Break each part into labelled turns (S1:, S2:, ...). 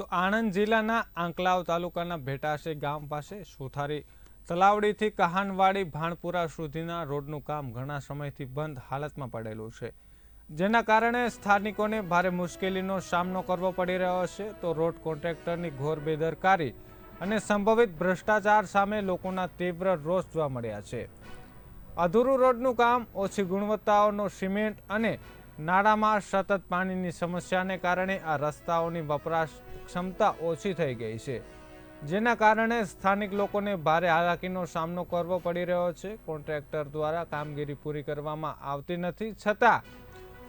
S1: તો આણંદ જિલ્લાના આંકલાવ તાલુકાના ભેટાશે ગામ પાસે સુથારી તલાવડીથી કહાનવાડી ભાણપુરા સુધીના રોડનું કામ ઘણા સમયથી બંધ હાલતમાં પડેલું છે. જેના કારણે સ્થાનિકોને ભારે મુશ્કેલીનો સામનો કરવો પડી રહ્યો છે. તો રોડ કોન્ટ્રાક્ટરની ઘોર બેદરકારી અને સંભવિત ભ્રષ્ટાચાર સામે લોકોના તીવ્ર રોષ જોવા મળ્યા છે. અધૂરું રોડનું કામ, ઓછી ગુણવત્તાઓનો સિમેન્ટ અને નાળામાં સતત પાણીની સમસ્યાને કારણે આ રસ્તાઓની વપરાશ ક્ષમતા ઓછી થઈ ગઈ છે. જેના કારણે સ્થાનિક લોકોને ભારે હાલાકીનો સામનો કરવો પડી રહ્યો છે. કોન્ટ્રાક્ટર દ્વારા કામગીરી પૂરી કરવામાં આવતી નથી. છતાં,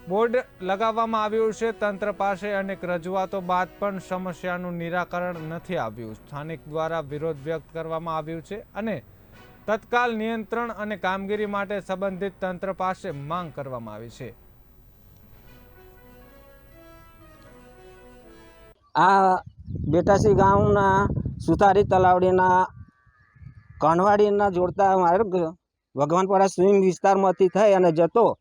S1: બોર્ડ લગાવવામાં આવ્યું છે. તંત્ર પાસે અનેક રજૂઆતો બાદ પણ સમસ્યાનું નિરાકરણ નથી આવ્યું. સ્થાનિક દ્વારા વિરોધ વ્યક્ત કરવામાં આવ્યું છે અને તત્કાલ નિયંત્રણ અને કામગીરી માટે સંબંધિત તંત્ર પાસે માંગ કરવામાં આવી છે.
S2: આ બેટાસી ગામના સુતારી તલાવડીના કણવાડીના જોડતા માર્ગ ભગવાનપરા સ્વિમ વિસ્તારમાંથી થઈ અને જતો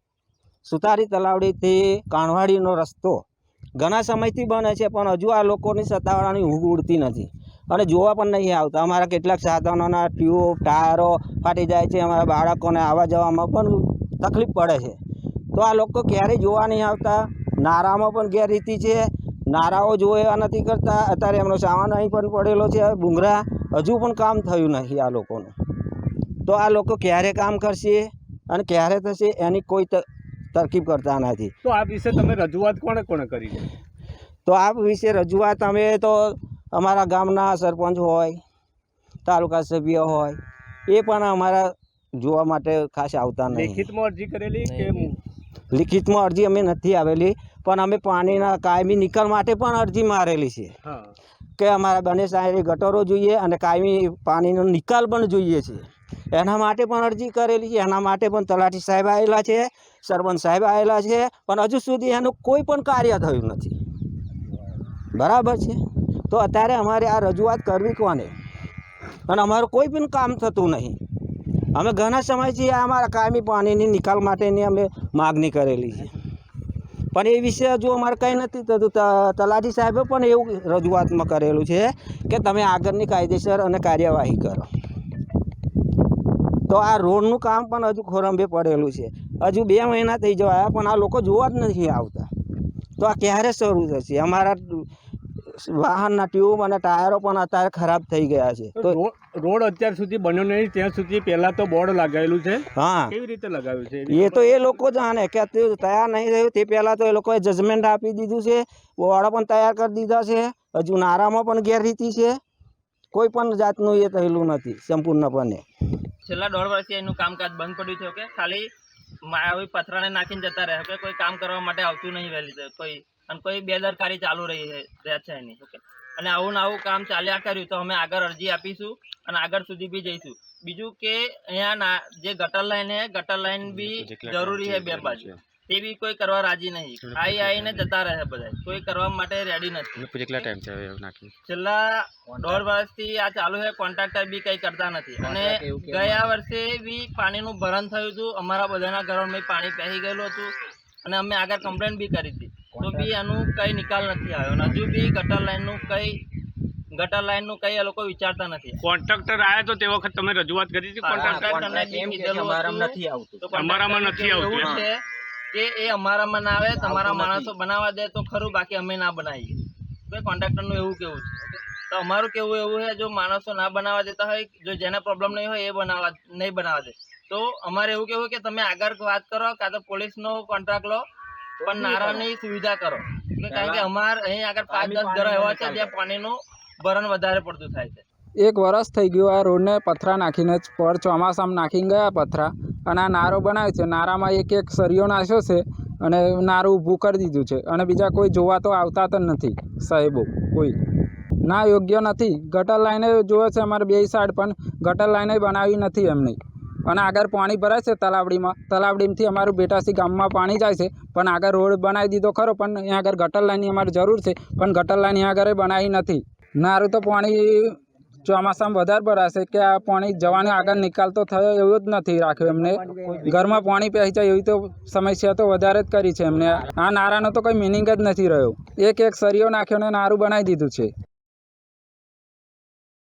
S2: સુતારી તલાવડીથી કાણવાડીનો રસ્તો. ઘણા સમયથી બને છે, પણ હજુ આ લોકોની સત્તાવાળાની ઊંઘ ઉડતી નથી. અને જોવા પણ નહીં આવતા. અમારા કેટલાક સાધનોના ટ્યુબ, ટાયરો ફાટી જાય છે, અમારા બાળકોને આવવા જવામાં પણ તકલીફ પડે છે. તો આ લોકો ક્યારેય જોવા નહીં આવતા. નારામાં પણ ગેરરીતિ છે. નારાઓ જોયા નથી કરતા. અત્યારે એમનો સામાન અહીં પણ પડેલો છે. ડુંગરા હજુ પણ કામ થયું નથી આ લોકોનું. તો આ લોકો ક્યારે કામ કરશે અને ક્યારે થશે એની કોઈ ત- તરકીબ કરતા નથી.
S3: તો આ વિશે તમે રજૂઆત કોણે કોણે કરી છે?
S2: તો આ વિશે રજૂઆત અમે તો અમારા ગામના સરપંચ હોય તાલુકા સભ્ય હોય એ પણ અમારા જોવા માટે ખાસ આવતા નથી
S3: લેખિતમાં અરજી કરેલી કે
S2: લિખિતમાં અરજી અમે નથી આવેલી પણ અમે પાણીના કાયમી નિકાલ માટે પણ અરજી મારેલી છે. કે અમારા બંને સાઈડે ગટરો જોઈએ અને કાયમી પાણીનો નિકાલ પણ જોઈએ છે. એના માટે પણ અરજી કરેલી છે એના માટે પણ તલાટી સાહેબ આવેલા છે સરપંચ સાહેબ આવેલા છે પણ હજુ સુધી એનું કોઈ પણ કાર્ય થયું નથી. બરાબર છે? તો અત્યારે અમારે આ રજૂઆત કરવી કોને? અને અમારું કોઈ પણ કામ થતું નહીં. અમે ઘણા સમયથી અમારા કાયમી પાણીની નિકાલ માટેની અમે માગણી કરેલી છે. પણ એ વિશે હજુ અમારે કંઈ નથી. થતું તલાટી સાહેબે પણ એવું રજૂઆતમાં કરેલું છે કે તમે આગળની કાયદેસર અને કાર્યવાહી કરો. તો આ રોડનું કામ પણ હજુ ખોરંભે પડેલું છે. હજુ બે મહિના થઈ જવાયા પણ આ લોકો જોવા જ નથી આવતા. તો આ ક્યારે શરૂ થશે? અમારા વાહનના ટ્યુબ અને ટાયરો પણ અત્યારે ખરાબ થઈ ગયા છે.
S3: તો રોડ અત્યાર સુધી બન્યો નહીં ત્યાં સુધી પહેલા તો બોર્ડ લગાવેલું છે.
S2: હા.
S3: કેવી રીતે લગાવ્યું છે?
S2: એ તો એ લોકો જાણે કે તૈયાર નહીં થયું તે પહેલાં તો એ લોકોએ જજમેન્ટ આપી દીધું છે. બોર્ડ પણ તૈયાર કરી દીધા છે. હજુ નારામાં પણ ગેરરીતિ છે. કોઈ પણ જાતનું એ થયેલું નથી સંપૂર્ણપણે.
S4: છેલ્લા દોઢ વર્ષથી એનું કામકાજ બંધ પડ્યું છે કે ખાલી આવી પથરાને નાખીને જતા રહે કે કોઈ કામ કરવા માટે આવતું નહીં વહેલી કોઈ અને કોઈ બેદરકારી ચાલુ રહી રહ્યા રહે છે એની ઓકે અને આવું ને આવું કામ ચાલ્યા કર્યું તો અમે આગળ અરજી આપીશું અને આગળ સુધી બી જઈશું. બીજું કે અહીંયા જે ગટર લાઈન હે ગટર લાઈન બી જરૂરી છે બે બાજુ. તે બી કોઈ કરવા રાજી નહીં. આઈ આવીને જતા રહે બધા કોઈ કરવા માટે રેડી નથી.
S5: કેટલા ટાઈમ છે
S4: છેલ્લા દોઢ વર્ષથી આ ચાલુ છે કોન્ટ્રાક્ટર બી કઈ કરતા નથી. અને ગયા વર્ષે બી પાણીનું ભરણ થયું હતું. અમારા બધાના ઘરોમાં પાણી પહેરી ગયેલું હતું. અને અમે આગળ કમ્પ્લેન બી કરી હતી. તો બી એનું કંઈ નિકાલ નથી આવ્યો અને હજુ બી ગટર લાઈનનું કંઈ ગટર લાઈનનું કંઈ એ લોકો વિચારતા નથી.
S3: કોન્ટ્રાક્ટર આવ્યા તો તે વખત તમે રજૂઆત કરી હતી
S4: કોન્ટ્રાક્ટરને
S3: અમારામાં નથી આવતું.
S4: એવું છે કે એ અમારામાં ના આવે તમારા માણસો બનાવવા દે તો ખરું બાકી અમે ના બનાવીએ. તો કોન્ટ્રાક્ટરનું એવું કેવું છે? તો અમારું કેવું એવું છે જો માણસો ના બનાવવા દેતા હોય જો જેને પ્રોબ્લેમ નહીં હોય એ બનાવવા નહીં બનાવવા દે. તો અમારે એવું કેવું કે તમે આગળ વાત કરો કાં તો પોલીસનો કોન્ટ્રાક્ટ લો પણ નારાની સુવિધા કરો. કારણ કે અમાર અહીં આગળ પાંચ દસ ઘરો એવા છે જ્યાં પાણીનું ભરણ વધારે પડતું થાય છે.
S6: એક વરસ થઈ ગયું આ રોડને પથરા નાખીને જ પર ચોમાસામાં નાખીને ગયા પથરા અને આ નારો બનાવ્યો છે. નારામાં એક એક સરિયો નાખ્યો છે અને નારું ઊભું કરી દીધું છે. અને બીજા કોઈ જોવા તો આવતા જ નથી સાહેબો કોઈ. ના યોગ્ય નથી. ગટર લાઈને જોવે છે અમારે બે સાઈડ પણ ગટર લાઈને બનાવી નથી એમની. અને આગળ પાણી ભરાય છે તલાવડીમાં. તલાવડીમાંથી અમારું બેટાસી ગામમાં પાણી જાય છે. પણ આગળ રોડ બનાવી દીધો ખરો, પણ અહીંયા આગળ ગટર લાઇનની અમારે જરૂર છે. પણ ગટર લાઇન અહીંયા આગળ બનાવી નથી. નારું તો પાણી ચોમાસામાં વધારે ભરાશે કે આ પાણી જવાનો આગળ નિકાલ તો થયો એવો જ નથી રાખ્યો એમને. ઘરમાં પાણી પહેરી જાય એવી તો સમસ્યા તો વધારે જ કરી છે એમને. આ નારાનો તો કોઈ મિનિંગ જ નથી રહ્યો. એક એક સરિયો નાખ્યો ને નારું બનાવી દીધું છે.